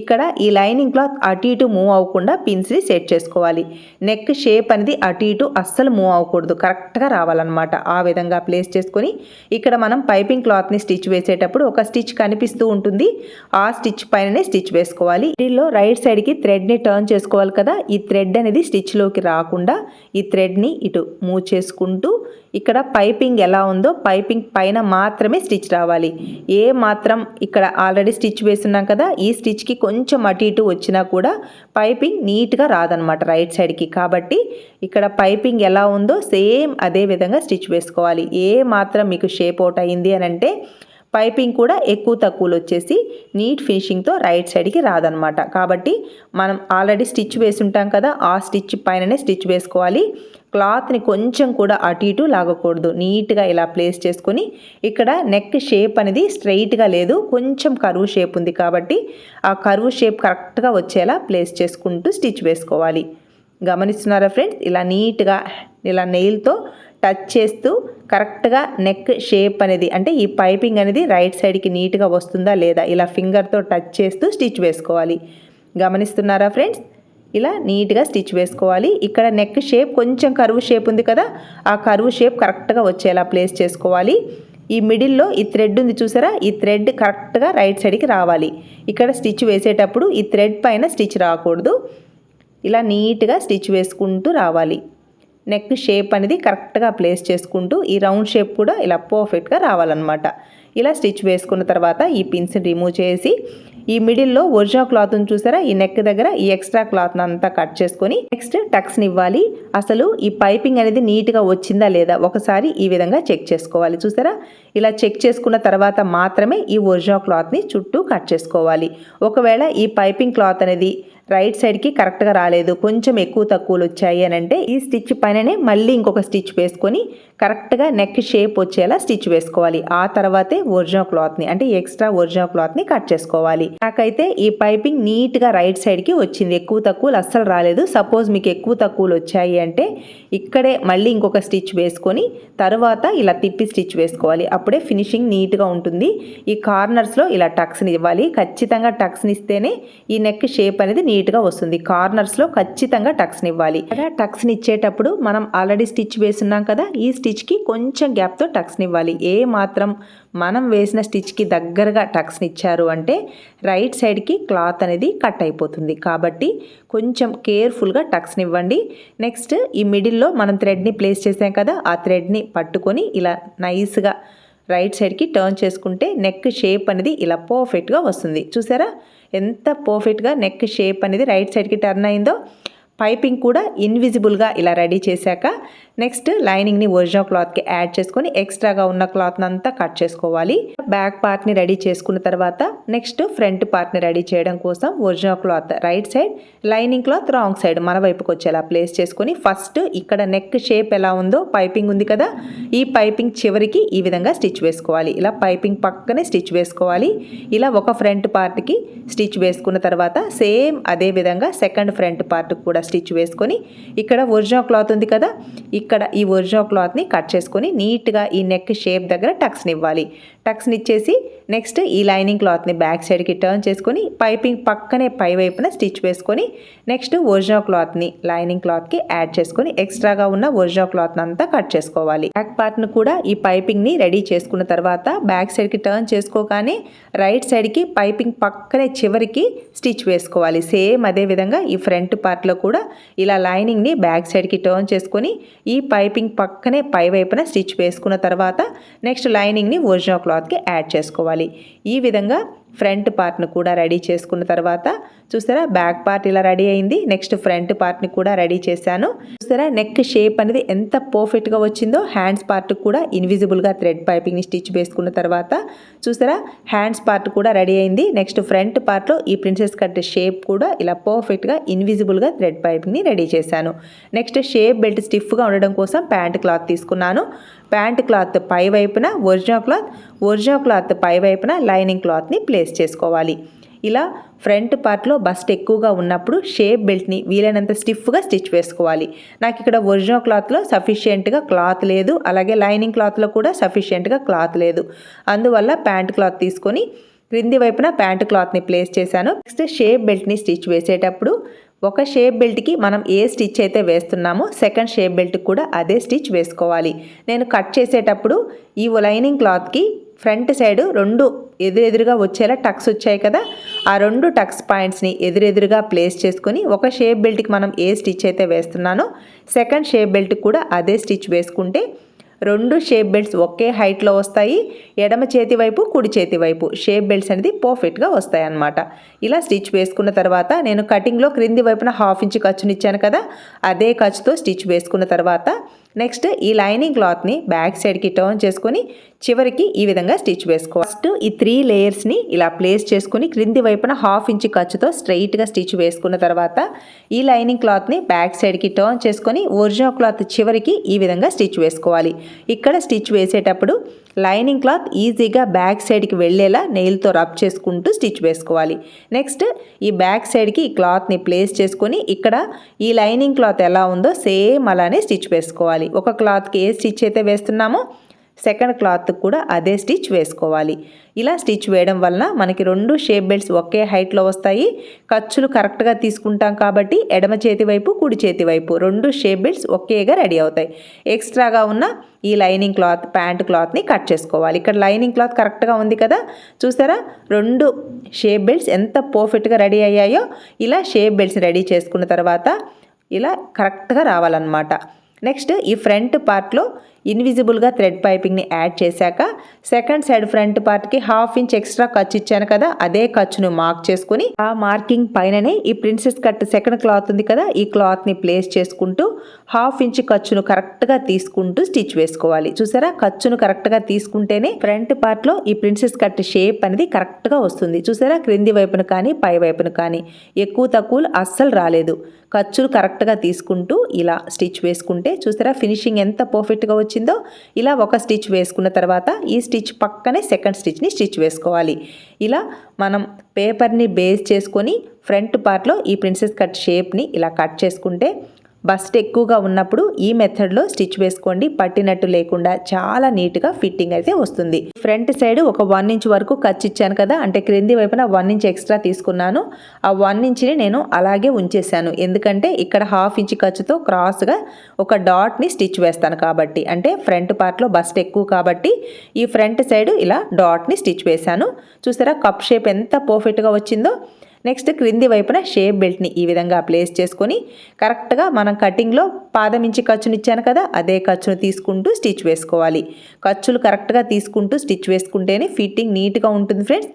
[SPEAKER 1] ఇక్కడ ఈ లైనింగ్ క్లాత్ అటు ఇటు మూవ్ అవ్వకుండా పిన్స్ని సెట్ చేసుకోవాలి. నెక్ షేప్ అనేది అటు ఇటు అస్సలు మూవ్ అవ్వకూడదు. కరెక్ట్గా రావాలన్నమాట. ఆ విధంగా ప్లేస్ చేసుకొని ఇక్కడ మనం పైపింగ్ క్లాత్ని స్టిచ్ వేసేటప్పుడు ఒక స్టిచ్ కనిపిస్తూ ఉంటుంది. ఆ స్టిచ్ పైననే స్టిచ్ వేసుకోవాలి. దీనిలో రైట్ సైడ్కి థ్రెడ్ని టర్న్ చేసుకోవాలి కదా ఈ థ్రెడ్ అనేది స్టిచ్లోకి రాకుండా ఈ థ్రెడ్ని ఇటు మూవ్ చేసుకుంటూ ఇక్కడ పైపింగ్ ఎలా ఉందో పైపింగ్ పైన మాత్రమే స్టిచ్ రావాలి. ఏ మాత్రం ఇక్కడ ఆల్రెడీ స్టిచ్ వేస్తున్నాం కదా ఈ స్టిచ్కి కొంచెం అటు ఇటు వచ్చినా కూడా పైపింగ్ నీట్గా రాదనమాట రైట్ సైడ్కి కాబట్టి ఇక్కడ పైపింగ్ ఎలా ఉందో సేమ్ అదే విధంగా స్టిచ్ వేసుకోవాలి. ఏ మాత్రం మీకు షేప్ అవుట్ అయింది అని అంటే పైపింగ్ కూడా ఎక్కువ తక్కువలు వచ్చేసి నీట్ ఫినిషింగ్తో రైట్ సైడ్కి రాదనమాట. కాబట్టి మనం ఆల్రెడీ స్టిచ్ వేసి ఉంటాం కదా ఆ స్టిచ్ పైననే స్టిచ్ వేసుకోవాలి. క్లాత్ని కొంచెం కూడా అటు ఇటు లాగకూడదు. నీట్గా ఇలా ప్లేస్ చేసుకొని ఇక్కడ నెక్ షేప్ అనేది స్ట్రైట్గా లేదు కొంచెం కరువు షేప్ ఉంది కాబట్టి ఆ కరువు షేప్ కరెక్ట్గా వచ్చేలా ప్లేస్ చేసుకుంటూ స్టిచ్ వేసుకోవాలి. గమనిస్తున్నారా ఫ్రెండ్స్? ఇలా నీట్గా ఇలా నెయిల్తో టచ్ చేస్తూ కరెక్ట్గా నెక్ షేప్ అనేది అంటే ఈ పైపింగ్ అనేది రైట్ సైడ్కి నీట్గా వస్తుందా లేదా ఇలా ఫింగర్తో టచ్ చేస్తూ స్టిచ్ వేసుకోవాలి. గమనిస్తున్నారా ఫ్రెండ్స్? ఇలా నీట్గా స్టిచ్ వేసుకోవాలి. ఇక్కడ నెక్ షేప్ కొంచెం కరువు షేప్ ఉంది కదా ఆ కరువు షేప్ కరెక్ట్గా వచ్చేలా ప్లేస్ చేసుకోవాలి. ఈ మిడిల్లో ఈ థ్రెడ్ ఉంది చూసారా? ఈ థ్రెడ్ కరెక్ట్గా రైట్ సైడ్కి రావాలి. ఇక్కడ స్టిచ్ వేసేటప్పుడు ఈ థ్రెడ్ పైన స్టిచ్ రాకూడదు. ఇలా నీట్గా స్టిచ్ వేసుకుంటూ రావాలి. నెక్ షేప్ అనేది కరెక్ట్గా ప్లేస్ చేసుకుంటూ ఈ రౌండ్ షేప్ కూడా ఇలా పర్ఫెక్ట్గా రావాలన్నమాట. ఇలా స్టిచ్ వేసుకున్న తర్వాత ఈ పిన్స్ని రిమూవ్ చేసి ఈ మిడిల్లో ఒరిజినల్ క్లాత్ని చూసారా? ఈ నెక్ దగ్గర ఈ ఎక్స్ట్రా క్లాత్ని అంతా కట్ చేసుకొని నెక్స్ట్ టక్స్ని ఇవ్వాలి. అసలు ఈ పైపింగ్ అనేది నీట్గా వచ్చిందా లేదా ఒకసారి ఈ విధంగా చెక్ చేసుకోవాలి. చూసారా? ఇలా చెక్ చేసుకున్న తర్వాత మాత్రమే ఈ ఒరిజినల్ క్లాత్ని చుట్టూ కట్ చేసుకోవాలి. ఒకవేళ ఈ పైపింగ్ క్లాత్ అనేది రైట్ సైడ్కి కరెక్ట్గా రాలేదు కొంచెం ఎక్కువ తక్కువలు వచ్చాయి అని అంటే ఈ స్టిచ్ పైననే మళ్ళీ ఇంకొక స్టిచ్ వేసుకొని కరెక్ట్గా నెక్ షేప్ వచ్చేలా స్టిచ్ వేసుకోవాలి. ఆ తర్వాతే ఒరిజినల్ క్లాత్ని అంటే ఎక్స్ట్రా ఒరిజినల్ క్లాత్ని కట్ చేసుకోవాలి. నాకైతే ఈ పైపింగ్ నీట్గా రైట్ సైడ్కి వచ్చింది. ఎక్కువ తక్కువలు అస్సలు రాలేదు. సపోజ్ మీకు ఎక్కువ తక్కువలు వచ్చాయి అంటే ఇక్కడే మళ్ళీ ఇంకొక స్టిచ్ వేసుకొని తర్వాత ఇలా తిప్పి స్టిచ్ వేసుకోవాలి. అప్పుడే ఫినిషింగ్ నీట్గా ఉంటుంది. ఈ కార్నర్స్లో ఇలా టక్స్ని ఇవ్వాలి. ఖచ్చితంగా టక్స్ని ఇస్తేనే ఈ నెక్ షేప్ అనేది నీట్గా వస్తుంది. కార్నర్స్లో ఖచ్చితంగా టక్స్ని ఇవ్వాలి. అలా టక్స్ని ఇచ్చేటప్పుడు మనం ఆల్రెడీ స్టిచ్ వేసున్నాం కదా ఈ స్టిచ్కి కొంచెం గ్యాప్తో టక్స్ని ఇవ్వాలి ఏ మాత్రం మనం వేసిన స్టిచ్కి దగ్గరగా టక్స్ని ఇచ్చారు అంటే రైట్ సైడ్కి క్లాత్ అనేది కట్ అయిపోతుంది. కాబట్టి కొంచెం కేర్ఫుల్గా టక్స్ని ఇవ్వండి నెక్స్ట్ ఈ మిడిల్లో మనం థ్రెడ్ని ప్లేస్ చేసాం కదా ఆ థ్రెడ్ని పట్టుకొని ఇలా నైస్గా రైట్ సైడ్కి టర్న్ చేసుకుంటే నెక్ షేప్ అనేది ఇలా పర్ఫెక్ట్గా వస్తుంది. చూసారా? ఎంత పర్ఫెక్ట్గా నెక్ షేప్ అనేది రైట్ సైడ్కి టర్న్ అయిందో పైపింగ్ కూడా ఇన్విజిబుల్గా ఇలా రెడీ చేశాక నెక్స్ట్ లైనింగ్ని ఒరిజినల్ క్లాత్కి యాడ్ చేసుకొని ఎక్స్ట్రాగా ఉన్న క్లాత్ని అంతా కట్ చేసుకోవాలి. బ్యాక్ పార్ట్ని రెడీ చేసుకున్న తర్వాత నెక్స్ట్ ఫ్రంట్ పార్ట్ని రెడీ చేయడం కోసం original cloth right side lining cloth wrong side మన వైపుకి వచ్చేలా ప్లేస్ చేసుకొని ఫస్ట్ ఇక్కడ నెక్ షేప్ ఎలా ఉందో పైపింగ్ ఉంది కదా ఈ పైపింగ్ చివరికి ఈ విధంగా స్టిచ్ వేసుకోవాలి. ఇలా పైపింగ్ పక్కనే స్టిచ్ వేసుకోవాలి. ఇలా ఒక ఫ్రంట్ పార్ట్కి స్టిచ్ వేసుకున్న తర్వాత సేమ్ అదే విధంగా సెకండ్ ఫ్రంట్ పార్ట్ కూడా స్టిచ్ వేసుకొని ఇక్కడ ఒరిజినల్ క్లాత్ ఉంది కదా ఇక్కడ ఈ ఒరిజినల్ క్లాత్ని కట్ చేసుకొని నీట్గా ఈ నెక్ షేప్ దగ్గర టక్స్ని ఇవ్వాలి. టక్స్ని ఇచ్చేసి నెక్స్ట్ ఈ లైనింగ్ క్లాత్ని బ్యాక్ సైడ్కి టర్న్ చేసుకొని పైపింగ్ పక్కనే పై వైపున స్టిచ్ వేసుకొని నెక్స్ట్ ఒరిజినల్ క్లాత్ని లైనింగ్ క్లాత్కి యాడ్ చేసుకొని ఎక్స్ట్రాగా ఉన్న ఒరిజినల్ క్లాత్ని అంతా కట్ చేసుకోవాలి. బ్యాక్ పార్ట్ను కూడా ఈ పైపింగ్ని రెడీ చేసుకున్న తర్వాత బ్యాక్ సైడ్కి టర్న్ చేసుకోగానే రైట్ సైడ్కి పైపింగ్ పక్కనే చివరికి స్టిచ్ వేసుకోవాలి. సేమ్ అదే విధంగా ఈ ఫ్రంట్ పార్ట్లో కూడా ఇలా లైనింగ్ని బ్యాక్ సైడ్కి టర్న్ చేసుకొని ఈ పైపింగ్ పక్కనే పై వైపున స్టిచ్ వేసుకున్న తర్వాత నెక్స్ట్ లైనింగ్ని ఒరిజినల్ క్లాత్కి యాడ్ చేసుకోవాలి. ఈ విధంగా ఫ్రంట్ పార్ట్ని కూడా రెడీ చేసుకున్న తర్వాత చూసారా బ్యాక్ పార్ట్ ఇలా రెడీ అయింది నెక్స్ట్ ఫ్రంట్ పార్ట్ని కూడా రెడీ చేశాను. చూసారా నెక్ షేప్ అనేది ఎంత పర్ఫెక్ట్గా వచ్చిందో హ్యాండ్స్ పార్ట్ కూడా ఇన్విజిబుల్గా థ్రెడ్ పైపింగ్ని స్టిచ్ వేసుకున్న తర్వాత చూసారా హ్యాండ్స్ పార్ట్ కూడా రెడీ అయింది నెక్స్ట్ ఫ్రంట్ పార్ట్లో ఈ ప్రిన్సెస్ కట్ షేప్ కూడా ఇలా పర్ఫెక్ట్గా ఇన్విజిబుల్గా థ్రెడ్ పైపింగ్ని రెడీ చేశాను. నెక్స్ట్ షేప్ బెల్ట్ స్టిఫ్గా ఉండడం కోసం ప్యాంట్ క్లాత్ తీసుకున్నాను. ప్యాంట్ క్లాత్ పై వైపున ఒరిజినల్ క్లాత్ ఒరిజినల్ క్లాత్ పై వైపున లైనింగ్ క్లాత్ని ప్లేస్ చేసుకోవాలి. ఇలా ఫ్రంట్ పార్ట్లో బస్ట్ ఎక్కువగా ఉన్నప్పుడు షేప్ బెల్ట్ని వీలైనంత స్టిఫ్గా స్టిచ్ వేసుకోవాలి. నాకు ఇక్కడ ఒరిజినల్ క్లాత్లో సఫిషియెంట్గా క్లాత్ లేదు అలాగే లైనింగ్ క్లాత్లో కూడా సఫిషియెంట్గా క్లాత్ లేదు. అందువల్ల ప్యాంట్ క్లాత్ తీసుకొని క్రింది వైపున ప్యాంట్ క్లాత్ని ప్లేస్ చేశాను. నెక్స్ట్ షేప్ బెల్ట్ని స్టిచ్ వేసేటప్పుడు ఒక షేప్ బెల్ట్కి మనం ఏ స్టిచ్ అయితే వేస్తున్నామో సెకండ్ షేప్ బెల్ట్కి కూడా అదే స్టిచ్ వేసుకోవాలి. నేను కట్ చేసేటప్పుడు ఈ లైనింగ్ క్లాత్కి ఫ్రంట్ సైడ్ రెండు ఎదురెదురుగా వచ్చేలా టక్స్ వచ్చాయి కదా. ఆ రెండు టక్స్ పాయింట్స్ని ఎదురెదురుగా ప్లేస్ చేసుకొని ఒక షేప్ బెల్ట్కి మనం ఏ స్టిచ్ అయితే వేస్తున్నానో సెకండ్ షేప్ బెల్ట్కి కూడా అదే స్టిచ్ వేసుకుంటే రెండు షేప్ బెల్ట్స్ ఒకే హైట్లో వస్తాయి. ఎడమ చేతి వైపు కుడి చేతి వైపు షేప్ బెల్ట్స్ అనేది పర్ఫెక్ట్గా వస్తాయి అన్నమాట. ఇలా స్టిచ్ వేసుకున్న తర్వాత నేను కటింగ్లో క్రింది వైపున హాఫ్ ఇంచ్ ఖర్చునిచ్చాను కదా అదే ఖర్చుతో స్టిచ్ వేసుకున్న తర్వాత నెక్స్ట్ ఈ లైనింగ్ క్లాత్ని బ్యాక్ సైడ్కి టర్న్ చేసుకొని చివరికి ఈ విధంగా స్టిచ్ వేసుకో ఫస్ట్ ఈ త్రీ లేయర్స్ని ఇలా ప్లేస్ చేసుకుని క్రింది వైపున హాఫ్ ఇంచ్ ఖర్చుతో స్ట్రైట్గా స్టిచ్ వేసుకున్న తర్వాత ఈ లైనింగ్ క్లాత్ని బ్యాక్ సైడ్కి టర్న్ చేసుకొని ఒరిజినల్ క్లాత్ చివరికి ఈ విధంగా స్టిచ్ వేసుకోవాలి. ఇక్కడ స్టిచ్ వేసేటప్పుడు లైనింగ్ క్లాత్ ఈజీగా బ్యాక్ సైడ్కి వెళ్ళేలా నెయిల్తో రబ్ చేసుకుంటూ స్టిచ్ వేసుకోవాలి. నెక్స్ట్ ఈ బ్యాక్ సైడ్కి ఈ క్లాత్ని ప్లేస్ చేసుకొని ఇక్కడ ఈ లైనింగ్ క్లాత్ ఎలా ఉందో సేమ్ అలానే స్టిచ్ వేసుకోవాలి. ఒక క్లాత్కి ఏ స్టిచ్ అయితే వేస్తున్నామో సెకండ్ క్లాత్ కూడా అదే స్టిచ్ వేసుకోవాలి. ఇలా స్టిచ్ వేయడం వలన మనకి రెండు షేప్ బెల్ట్స్ ఒకే హైట్లో వస్తాయి. ఖర్చులు కరెక్ట్గా తీసుకుంటాం కాబట్టి ఎడమ చేతి వైపు కుడి చేతి వైపు రెండు షేప్ బెల్ట్స్ ఒకేగా రెడీ అవుతాయి. ఎక్స్ట్రాగా ఉన్న ఈ లైనింగ్ క్లాత్ ప్యాంట్ క్లాత్ని కట్ చేసుకోవాలి. ఇక్కడ లైనింగ్ క్లాత్ కరెక్ట్గా ఉంది కదా? చూసారా? రెండు షేప్ బెల్ట్స్ ఎంత పర్ఫెక్ట్గా రెడీ అయ్యాయో ఇలా షేప్ బెల్ట్స్ రెడీ చేసుకున్న తర్వాత ఇలా కరెక్ట్గా రావాలన్నమాట. నెక్స్ట్ ఈ ఫ్రంట్ పార్ట్లో ఇన్విజిబుల్గా థ్రెడ్ పైపింగ్ని యాడ్ చేశాక సెకండ్ సైడ్ ఫ్రంట్ పార్ట్కి హాఫ్ ఇంచ్ ఎక్స్ట్రా ఖర్చు ఇచ్చాను కదా అదే ఖర్చును మార్క్ చేసుకుని ఆ మార్కింగ్ పైననే ఈ ప్రిన్సెస్ కట్ సెకండ్ క్లాత్ ఉంది కదా ఈ క్లాత్ని ప్లేస్ చేసుకుంటూ హాఫ్ ఇంచ్ ఖర్చును కరెక్ట్గా తీసుకుంటూ స్టిచ్ వేసుకోవాలి. చూసారా? ఖర్చును కరెక్ట్గా తీసుకుంటేనే ఫ్రంట్ పార్ట్లో ఈ ప్రిన్సెస్ కట్ షేప్ అనేది కరెక్ట్గా వస్తుంది. చూసారా? క్రింది వైపున కానీ పై వైపున కానీ ఎక్కువ తక్కువలు అస్సలు రాలేదు. ఖర్చులు కరెక్ట్గా తీసుకుంటూ ఇలా స్టిచ్ వేసుకుంటే చూసారా? ఫినిషింగ్ ఎంత పర్ఫెక్ట్గా వచ్చి ఇలా ఒక స్టిచ్ వేసుకున్న తర్వాత ఈ స్టిచ్ పక్కనే సెకండ్ స్టిచ్ని స్టిచ్ వేసుకోవాలి. ఇలా మనం పేపర్ని బేస్ చేసుకొని ఫ్రంట్ పార్ట్లో ఈ ప్రిన్సెస్ కట్ షేప్ని ఇలా కట్ చేసుకుంటే బస్ట్ ఎక్కువగా ఉన్నప్పుడు ఈ మెథడ్లో స్టిచ్ వేసుకోండి. పట్టినట్టు లేకుండా చాలా నీట్గా ఫిట్టింగ్ అయితే వస్తుంది. ఫ్రంట్ సైడ్ ఒక వన్ ఇంచ్ వరకు ఖర్చు ఇచ్చాను కదా అంటే క్రింది వైపున వన్ ఇంచ్ ఎక్స్ట్రా తీసుకున్నాను. ఆ వన్ ఇంచ్ని నేను అలాగే ఉంచేసాను ఎందుకంటే ఇక్కడ హాఫ్ ఇంచ్ ఖర్చుతో క్రాస్గా ఒక డాట్ని స్టిచ్ వేస్తాను కాబట్టి అంటే ఫ్రంట్ పార్ట్లో బస్ట్ ఎక్కువ కాబట్టి ఈ ఫ్రంట్ సైడ్ ఇలా డాట్ని స్టిచ్ వేశాను. చూసారా కప్ షేప్ ఎంత పర్ఫెక్ట్గా వచ్చిందో. నెక్స్ట్ క్రింది వైపున షేప్ బెల్ట్ని ఈ విధంగా ప్లేస్ చేసుకొని కరెక్ట్గా మనం కటింగ్లో పాదం ఇంచి ఖర్చుని ఇచ్చాను కదా అదే ఖర్చును తీసుకుంటూ స్టిచ్ వేసుకోవాలి. ఖర్చులు కరెక్ట్గా తీసుకుంటూ స్టిచ్ వేసుకుంటేనే ఫిట్టింగ్ నీట్గా ఉంటుంది ఫ్రెండ్స్.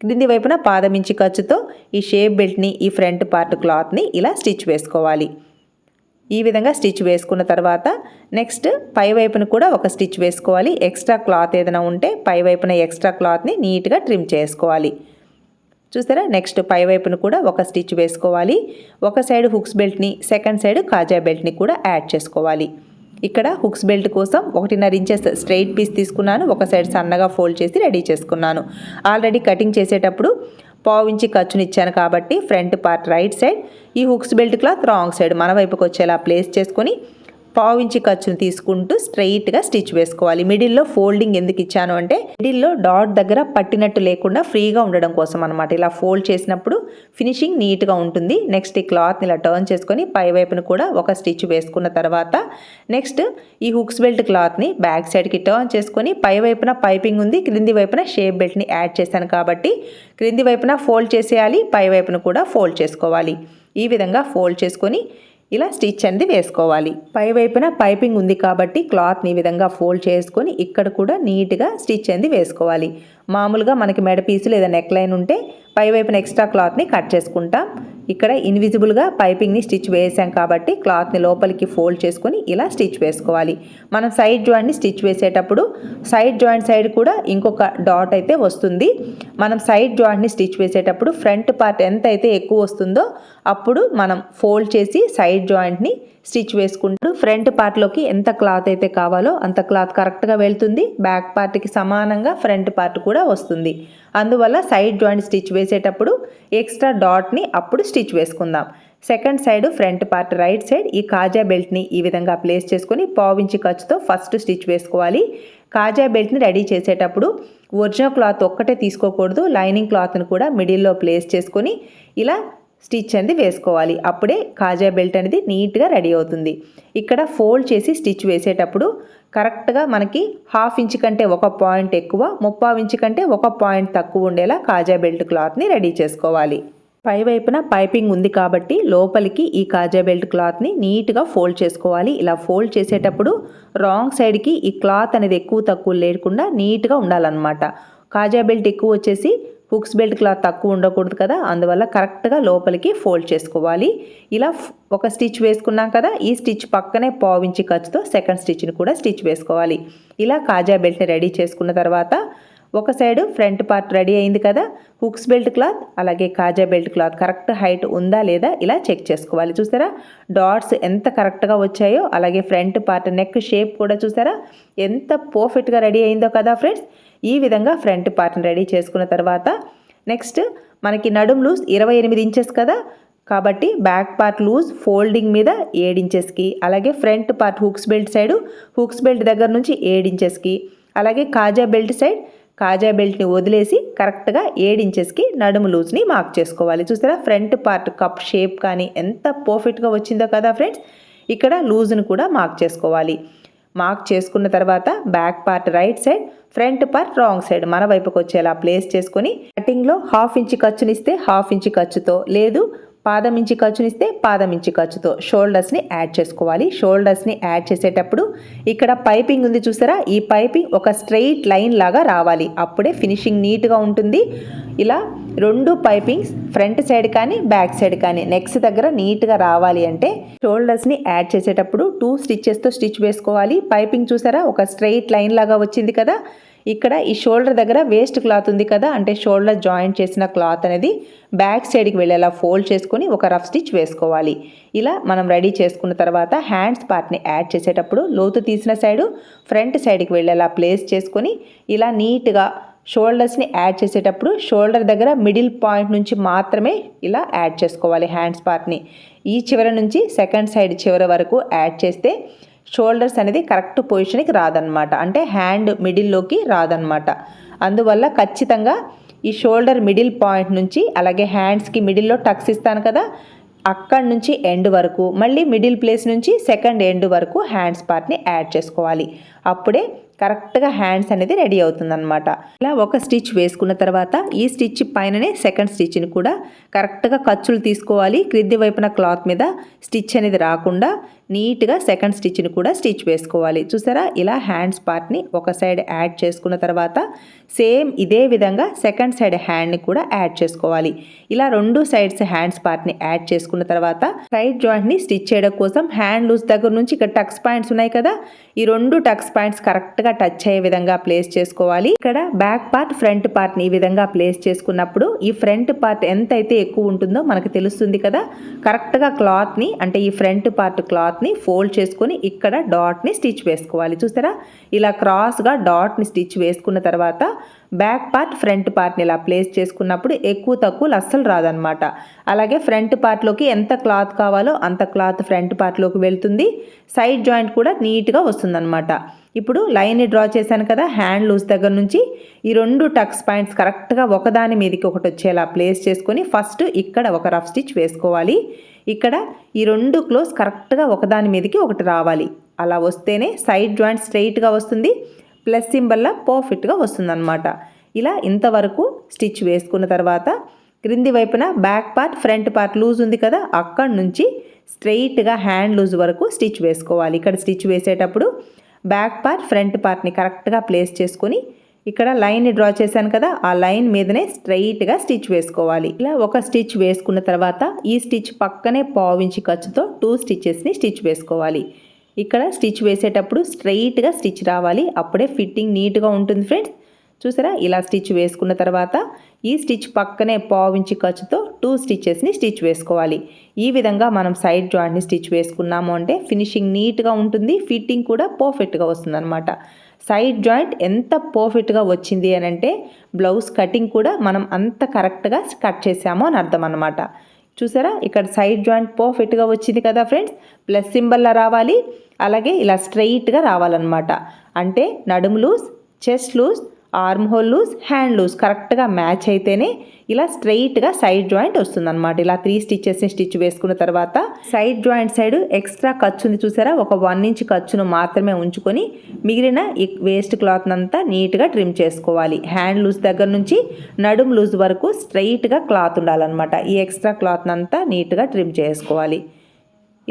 [SPEAKER 1] క్రింది వైపున పాదం ఇంచి ఖర్చుతో ఈ షేప్ బెల్ట్ని ఈ ఫ్రంట్ పార్ట్ క్లాత్ని ఇలా స్టిచ్ వేసుకోవాలి. ఈ విధంగా స్టిచ్ వేసుకున్న తర్వాత నెక్స్ట్ పై వైపున కూడా ఒక స్టిచ్ వేసుకోవాలి. ఎక్స్ట్రా క్లాత్ ఏదైనా ఉంటే పై వైపున ఎక్స్ట్రా క్లాత్ని నీట్గా ట్రిమ్ చేసుకోవాలి. చూసారా? నెక్స్ట్ పై వైపున కూడా ఒక స్టిచ్ వేసుకోవాలి. ఒక సైడ్ హుక్స్ బెల్ట్ని సెకండ్ సైడ్ కాజా బెల్ట్ని కూడా యాడ్ చేసుకోవాలి. ఇక్కడ హుక్స్ బెల్ట్ కోసం ఒకటిన్నర ఇంచెస్ స్ట్రైట్ పీస్ తీసుకున్నాను. ఒక సైడ్ సన్నగా ఫోల్డ్ చేసి రెడీ చేసుకున్నాను. ఆల్రెడీ కటింగ్ చేసేటప్పుడు పావు ఇంచి ఖర్చునిచ్చాను కాబట్టి ఫ్రంట్ పార్ట్ రైట్ సైడ్ ఈ hooks belt cloth wrong side మన వైపుకి వచ్చేలా ప్లేస్ చేసుకొని పావించి ఖర్చును తీసుకుంటూ స్ట్రైట్గా స్టిచ్ వేసుకోవాలి. మిడిల్లో ఫోల్డింగ్ ఎందుకు ఇచ్చాను అంటే మిడిల్లో డాట్ దగ్గర పట్టినట్టు లేకుండా ఫ్రీగా ఉండడం కోసం అనమాట ఇలా ఫోల్డ్ చేసినప్పుడు ఫినిషింగ్ నీట్గా ఉంటుంది. నెక్స్ట్ ఈ క్లాత్ని ఇలా టర్న్ చేసుకొని పై వైపున కూడా ఒక స్టిచ్ వేసుకున్న తర్వాత నెక్స్ట్ ఈ హుక్స్ బెల్ట్ క్లాత్ని బ్యాక్ సైడ్కి టర్న్ చేసుకొని పై వైపున పైపింగ్ ఉంది. క్రింది వైపున షేప్ బెల్ట్ని యాడ్ చేశాను కాబట్టి క్రింది వైపున ఫోల్డ్ చేసేయాలి పై వైపున కూడా ఫోల్డ్ చేసుకోవాలి. ఈ విధంగా ఫోల్డ్ చేసుకొని ఇలా స్టిచ్ అనేది వేసుకోవాలి. పై వైపున పైపింగ్ ఉంది కాబట్టి క్లాత్ని ఈ విధంగా ఫోల్డ్ చేసుకొని ఇక్కడ కూడా నీట్గా స్టిచ్ అనేది వేసుకోవాలి. మామూలుగా మనకి మెడ పీసు లేదా నెక్ లైన్ ఉంటే పై వైపున ఎక్స్ట్రా క్లాత్ని కట్ చేసుకుంటాం. ఇక్కడ ఇన్విజిబుల్గా పైపింగ్ని స్టిచ్ వేసాం కాబట్టి క్లాత్ని లోపలికి ఫోల్డ్ చేసుకొని ఇలా స్టిచ్ వేసుకోవాలి. మనం సైడ్ జాయింట్ని స్టిచ్ వేసేటప్పుడు సైడ్ జాయింట్ సైడ్ కూడా ఇంకొక డాట్ అయితే వస్తుంది. మనం సైడ్ జాయింట్ని స్టిచ్ వేసేటప్పుడు ఫ్రంట్ పార్ట్ ఎంత అయితే ఎక్కువ వస్తుందో అప్పుడు మనం ఫోల్డ్ చేసి సైడ్ జాయింట్ని స్టిచ్ వేసుకుంటూ ఫ్రంట్ పార్ట్లోకి ఎంత క్లాత్ అయితే కావాలో అంత క్లాత్ కరెక్ట్గా వెళ్తుంది. బ్యాక్ పార్ట్కి సమానంగా ఫ్రంట్ పార్ట్ కూడా వస్తుంది. అందువల్ల సైడ్ జాయింట్ స్టిచ్ వేసేటప్పుడు ఎక్స్ట్రా డాట్ని అప్పుడు స్టిచ్ వేసుకుందాం. Second side front part right side ఈ కాజా బెల్ట్ని ఈ విధంగా ప్లేస్ చేసుకొని పావించి ఖర్చుతో ఫస్ట్ స్టిచ్ వేసుకోవాలి. కాజా బెల్ట్ని రెడీ చేసేటప్పుడు ఒరిజినల్ క్లాత్ ఒక్కటే తీసుకోకూడదు. లైనింగ్ క్లాత్ని కూడా మిడిల్లో ప్లేస్ చేసుకొని ఇలా స్టిచ్ అనేది వేసుకోవాలి. అప్పుడే కాజా బెల్ట్ అనేది నీట్గా రెడీ అవుతుంది. ఇక్కడ ఫోల్డ్ చేసి స్టిచ్ వేసేటప్పుడు కరెక్ట్గా మనకి హాఫ్ ఇంచ్ కంటే ఒక పాయింట్ ఎక్కువ ముప్పావు ఇంచ్ కంటే ఒక పాయింట్ తక్కువ ఉండేలా కాజా బెల్ట్ క్లాత్ని రెడీ చేసుకోవాలి. పై వైపున పైపింగ్ ఉంది కాబట్టి లోపలికి ఈ కాజా బెల్ట్ క్లాత్ని నీట్గా ఫోల్డ్ చేసుకోవాలి. ఇలా ఫోల్డ్ చేసేటప్పుడు రాంగ్ సైడ్కి ఈ క్లాత్ అనేది ఎక్కువ తక్కువ లేకుండా నీట్గా ఉండాలన్నమాట. కాజా బెల్ట్ ఎక్కువ వచ్చేసి హుక్స్ బెల్ట్ క్లాత్ తక్కువ ఉండకూడదు కదా అందువల్ల కరెక్ట్గా లోపలికి ఫోల్డ్ చేసుకోవాలి. ఇలా ఒక స్టిచ్ వేసుకున్నాం కదా ఈ స్టిచ్ పక్కనే పావించి ఖర్చుతో సెకండ్ స్టిచ్ని కూడా స్టిచ్ వేసుకోవాలి. ఇలా కాజా బెల్ట్ని రెడీ చేసుకున్న తర్వాత ఒక సైడ్ ఫ్రంట్ పార్ట్ రెడీ అయింది కదా హుక్స్ బెల్ట్ క్లాత్ అలాగే కాజా బెల్ట్ క్లాత్ కరెక్ట్ హైట్ ఉందా లేదా ఇలా చెక్ చేసుకోవాలి. చూసారా? డాట్స్ ఎంత కరెక్ట్గా వచ్చాయో అలాగే ఫ్రంట్ పార్ట్ నెక్ షేప్ కూడా చూసారా? ఎంత పర్ఫెక్ట్గా రెడీ అయిందో కదా ఫ్రెండ్స్. ఈ విధంగా ఫ్రంట్ పార్ట్ని రెడీ చేసుకున్న తర్వాత నెక్స్ట్ మనకి నడుం లూజ్ ఇరవై ఎనిమిది ఇంచెస్ కదా కాబట్టి బ్యాక్ పార్ట్ లూజ్ ఫోల్డింగ్ మీద ఏడించెస్కి అలాగే front part hooks belt side hooks belt దగ్గర నుంచి ఏడించెస్కి అలాగే కాజా బెల్ట్ సైడ్ కాజా బెల్ట్ని వదిలేసి కరెక్ట్గా ఏడించెస్కి నడుము లూజ్ని మార్క్ చేసుకోవాలి. చూసారా ఫ్రంట్ పార్ట్ కప్ షేప్ కానీ ఎంత పర్ఫెక్ట్గా వచ్చిందో కదా ఫ్రెండ్స్ ఇక్కడ లూజ్ని కూడా మార్క్ చేసుకోవాలి. మార్క్ చేసుకున్న తర్వాత back part right side front part wrong side మన వైపుకి వచ్చేలా ప్లేస్ చేసుకొని కటింగ్లో హాఫ్ ఇంచ్ ఖర్చునిస్తే హాఫ్ ఇంచ్ ఖర్చుతో లేదు పాదం ఇంచి ఖర్చునిస్తే పాదం ఇంచి ఖర్చుతో షోల్డర్స్ని యాడ్ చేసుకోవాలి. షోల్డర్స్ని యాడ్ చేసేటప్పుడు ఇక్కడ పైపింగ్ ఉంది చూసారా? ఈ పైపింగ్ ఒక స్ట్రెయిట్ లైన్ లాగా రావాలి. అప్పుడే ఫినిషింగ్ నీట్గా ఉంటుంది. ఇలా రెండు పైపింగ్స్ ఫ్రంట్ సైడ్ కానీ బ్యాక్ సైడ్ కానీ నెక్స్ దగ్గర నీట్గా రావాలి అంటే షోల్డర్స్ని యాడ్ చేసేటప్పుడు టూ స్టిచ్చెస్తో స్టిచ్ వేసుకోవాలి. పైపింగ్ చూసారా? ఒక స్ట్రెయిట్ లైన్ లాగా వచ్చింది కదా? ఇక్కడ ఈ షోల్డర్ దగ్గర వేస్ట్ క్లాత్ ఉంది కదా అంటే షోల్డర్ జాయింట్ చేసిన క్లాత్ అనేది బ్యాక్ సైడ్కి వెళ్ళేలా ఫోల్డ్ చేసుకొని ఒక రఫ్ స్టిచ్ వేసుకోవాలి. ఇలా మనం రెడీ చేసుకున్న తర్వాత హ్యాండ్స్ పార్ట్ని యాడ్ చేసేటప్పుడు లోతు తీసిన సైడు ఫ్రంట్ సైడ్కి వెళ్ళేలా ప్లేస్ చేసుకొని ఇలా నీట్గా షోల్డర్స్ని యాడ్ చేసేటప్పుడు షోల్డర్ దగ్గర మిడిల్ పాయింట్ నుంచి మాత్రమే ఇలా యాడ్ చేసుకోవాలి హ్యాండ్స్ పార్ట్ని ఈ చివరి నుంచి సెకండ్ సైడ్ చివరి వరకు యాడ్ చేస్తే షోల్డర్స్ అనేది కరెక్ట్ పొజిషన్కి రాదనమాట అంటే హ్యాండ్ మిడిల్లోకి రాదనమాట అందువల్ల ఖచ్చితంగా ఈ షోల్డర్ మిడిల్ పాయింట్ నుంచి అలాగే హ్యాండ్స్కి మిడిల్లో టక్స్ ఇస్తాను కదా అక్కడి నుంచి ఎండ్ వరకు మళ్ళీ మిడిల్ ప్లేస్ నుంచి సెకండ్ ఎండ్ వరకు హ్యాండ్స్ పార్ట్ని యాడ్ చేసుకోవాలి. అప్పుడే కరెక్ట్గా హ్యాండ్స్ అనేది రెడీ అవుతుందన్నమాట. ఇలా ఒక స్టిచ్ వేసుకున్న తర్వాత ఈ స్టిచ్ పైననే సెకండ్ స్టిచ్ని కూడా కరెక్ట్గా ఖర్చులు తీసుకోవాలి. క్రింది వైపున క్లాత్ మీద స్టిచ్ అనేది రాకుండా నీట్గా సెకండ్ స్టిచ్ని కూడా స్టిచ్ వేసుకోవాలి. చూసారా? ఇలా హ్యాండ్స్ పార్ట్ని ఒక సైడ్ యాడ్ చేసుకున్న తర్వాత సేమ్ ఇదే విధంగా సెకండ్ సైడ్ హ్యాండ్ని కూడా యాడ్ చేసుకోవాలి. ఇలా రెండు సైడ్స్ హ్యాండ్స్ పార్ట్ని యాడ్ చేసుకున్న తర్వాత రైట్ జాయింట్ని స్టిచ్ చేయడం కోసం హ్యాండ్ లూజ్ దగ్గర నుంచి ఇక్కడ టక్స్ పాయింట్స్ ఉన్నాయి కదా? ఈ రెండు టక్స్ పాయింట్స్ కరెక్ట్గా టచ్ అయ్యే విధంగా ప్లేస్ చేసుకోవాలి. ఇక్కడ బ్యాక్ పార్ట్ ఫ్రంట్ పార్ట్ని ఈ విధంగా ప్లేస్ చేసుకున్నప్పుడు ఈ ఫ్రంట్ పార్ట్ ఎంతైతే ఎక్కువ ఉంటుందో మనకు తెలుస్తుంది కదా? కరెక్ట్గా క్లాత్ని అంటే ఈ ఫ్రంట్ పార్ట్ క్లాత్ క్లాత్ని ఫోల్డ్ చేసుకొని ఇక్కడ డాట్ని స్టిచ్ వేసుకోవాలి. చూసారా? ఇలా క్రాస్గా డాట్ని స్టిచ్ వేసుకున్న తర్వాత బ్యాక్ పార్ట్ ఫ్రంట్ పార్ట్ని ఇలా ప్లేస్ చేసుకున్నప్పుడు ఎక్కువ తక్కువ అస్సలు రాదనమాట అలాగే ఫ్రంట్ పార్ట్లోకి ఎంత క్లాత్ కావాలో అంత క్లాత్ ఫ్రంట్ పార్ట్లోకి వెళ్తుంది. సైడ్ జాయింట్ కూడా నీట్గా వస్తుందన్నమాట. ఇప్పుడు లైన్ని డ్రా చేశాను కదా హ్యాండ్ లూజ్ దగ్గర నుంచి. ఈ రెండు టక్స్ పాయింట్స్ కరెక్ట్గా ఒకదాని మీదకి ఒకటి వచ్చేలా ప్లేస్ చేసుకొని ఫస్ట్ ఇక్కడ ఒక రఫ్ స్టిచ్ వేసుకోవాలి. ఇక్కడ ఈ రెండు క్లోజ్ కరెక్ట్గా ఒకదాని మీదకి ఒకటి రావాలి. అలా వస్తేనే సైడ్ జాయింట్ స్ట్రైట్గా వస్తుంది. ప్లస్ సింబల్లా పర్ఫెక్ట్గా వస్తుందన్నమాట. ఇలా ఇంతవరకు స్టిచ్ వేసుకున్న తర్వాత క్రింది వైపున back part front part loose ఉంది కదా అక్కడి నుంచి స్ట్రెయిట్గా హ్యాండ్ లూజ్ వరకు స్టిచ్ వేసుకోవాలి. ఇక్కడ స్టిచ్ వేసేటప్పుడు బ్యాక్ పార్ట్ ఫ్రంట్ పార్ట్ని కరెక్ట్గా ప్లేస్ చేసుకొని ఇక్కడ లైన్ని డ్రా చేశాను కదా ఆ లైన్ మీదనే స్ట్రైట్గా స్టిచ్ వేసుకోవాలి. ఇలా ఒక స్టిచ్ వేసుకున్న తర్వాత ఈ స్టిచ్ పక్కనే పావించి ఖర్చుతో టూ స్టిచ్చెస్ని స్టిచ్ వేసుకోవాలి. ఇక్కడ స్టిచ్ వేసేటప్పుడు స్ట్రైట్గా స్టిచ్ రావాలి. అప్పుడే ఫిట్టింగ్ నీట్గా ఉంటుంది ఫ్రెండ్స్. చూసారా? ఇలా స్టిచ్ వేసుకున్న తర్వాత ఈ స్టిచ్ పక్కనే పావించి ఖర్చుతో టూ స్టిచ్చెస్ని స్టిచ్ వేసుకోవాలి. ఈ విధంగా మనం సైడ్ జాయింట్ని స్టిచ్ వేసుకున్నాము అంటే ఫినిషింగ్ నీట్గా ఉంటుంది. ఫిట్టింగ్ కూడా పర్ఫెక్ట్గా వస్తుందన్నమాట. సైడ్ జాయింట్ ఎంత పర్ఫెక్ట్గా వచ్చింది అని అంటే బ్లౌజ్ కటింగ్ కూడా మనం అంత కరెక్ట్గా కట్ చేసాము అని అర్థం అనమాట చూసారా? ఇక్కడ సైడ్ జాయింట్ పర్ఫెక్ట్గా వచ్చింది కదా ఫ్రెండ్స్. ప్లస్ సింబల్లా రావాలి. అలాగే ఇలా స్ట్రైట్గా రావాలన్నమాట. అంటే నడుము loose chest loose arm hole loose hand loose. కరెక్ట్గా మ్యాచ్ అయితేనే ఇలా స్ట్రైట్గా సైడ్ జాయింట్ వస్తుందన్నమాట. ఇలా త్రీ స్టిచ్చెస్ని స్టిచ్ వేసుకున్న తర్వాత సైడ్ జాయింట్ సైడ్ ఎక్స్ట్రా ఖర్చుని చూసారా? ఒక వన్ ఇంచ్ ఖర్చును మాత్రమే ఉంచుకొని మిగిలిన ఈ వేస్ట్ క్లాత్ అంతా నీట్గా ట్రిమ్ చేసుకోవాలి. హ్యాండ్ లూజ్ దగ్గర నుంచి నడుం లూజ్ వరకు స్ట్రైట్గా క్లాత్ ఉండాలన్నమాట. ఈ ఎక్స్ట్రా క్లాత్ అంతా నీట్గా ట్రిమ్ చేసుకోవాలి.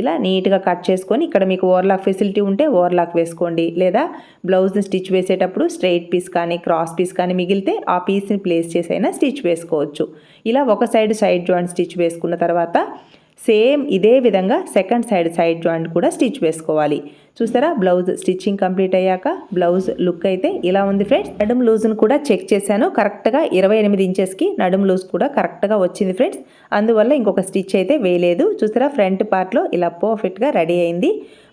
[SPEAKER 1] ఇలా నీట్గా కట్ చేసుకొని ఇక్కడ మీకు ఓవర్లాక్ ఫెసిలిటీ ఉంటే ఓవర్లాక్ వేసుకోండి. లేదా బ్లౌజ్ని స్టిచ్ వేసేటప్పుడు స్ట్రైట్ పీస్ కానీ క్రాస్ పీస్ కానీ మిగిలితే ఆ పీస్ని ప్లేస్ చేసైనా స్టిచ్ వేసుకోవచ్చు. ఇలా ఒక సైడ్ సైడ్ జాయింట్ స్టిచ్ వేసుకున్న తర్వాత సేమ్ ఇదే విధంగా సెకండ్ సైడ్ సైడ్ జాయింట్ కూడా స్టిచ్ వేసుకోవాలి. చూసారా? బ్లౌజ్ స్టిచ్చింగ్ కంప్లీట్ అయ్యాక బ్లౌజ్ లుక్ అయితే ఇలా ఉంది ఫ్రెండ్స్. నడుం లూజ్ను కూడా చెక్ చేశాను. కరెక్ట్గా ఇరవై ఎనిమిది ఇంచెస్కి నడుం లూజ్ కూడా కరెక్ట్గా వచ్చింది ఫ్రెండ్స్. అందువల్ల ఇంకొక స్టిచ్ అయితే వేయలేదు. చూసారా? ఫ్రంట్ పార్ట్లో ఇలా పర్ఫెక్ట్గా రెడీ అయింది.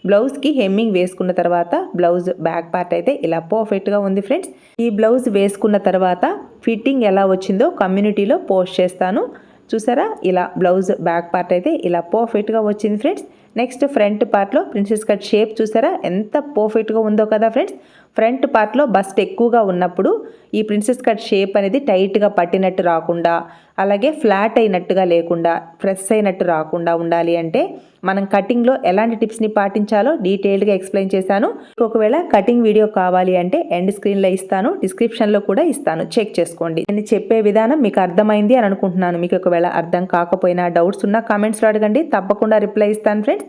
[SPEAKER 1] బ్లౌజ్కి హెమ్మింగ్ వేసుకున్న తర్వాత బ్లౌజ్ బ్యాక్ పార్ట్ అయితే ఇలా పర్ఫెక్ట్గా ఉంది ఫ్రెండ్స్. ఈ బ్లౌజ్ వేసుకున్న తర్వాత ఫిట్టింగ్ ఎలా వచ్చిందో కమ్యూనిటీలో పోస్ట్ చేస్తాను. చూసారా? ఇలా బ్లౌజ్ బ్యాక్ పార్ట్ అయితే ఇలా పర్ఫెక్ట్గా వచ్చింది ఫ్రెండ్స్. నెక్స్ట్ ఫ్రంట్ పార్ట్లో ప్రిన్సెస్ కట్ షేప్ చూసారా? ఎంత పర్ఫెక్ట్గా ఉందో కదా ఫ్రెండ్స్. ఫ్రంట్ పార్ట్లో బస్ట్ ఎక్కువగా ఉన్నప్పుడు ఈ ప్రిన్సెస్ కట్ షేప్ అనేది టైట్గా పట్టినట్టు రాకుండా అలాగే ఫ్లాట్ అయినట్టుగా లేకుండా ప్రెస్ అయినట్టు రాకుండా ఉండాలి అంటే మనం కటింగ్లో ఎలాంటి టిప్స్ని పాటించాలో డీటెయిల్డ్గా ఎక్స్ప్లెయిన్ చేశాను. ఒకవేళ కటింగ్ వీడియో కావాలి అంటే ఎండ్ స్క్రీన్లో ఇస్తాను డిస్క్రిప్షన్లో కూడా ఇస్తాను. చెక్ చేసుకోండి. నేను చెప్పే విధానం మీకు అర్థమైంది అని అనుకుంటున్నాను. మీకు ఒకవేళ అర్థం కాకపోయినా డౌట్స్ ఉన్నా కామెంట్స్లో అడగండి. తప్పకుండా రిప్లై ఇస్తాను ఫ్రెండ్స్.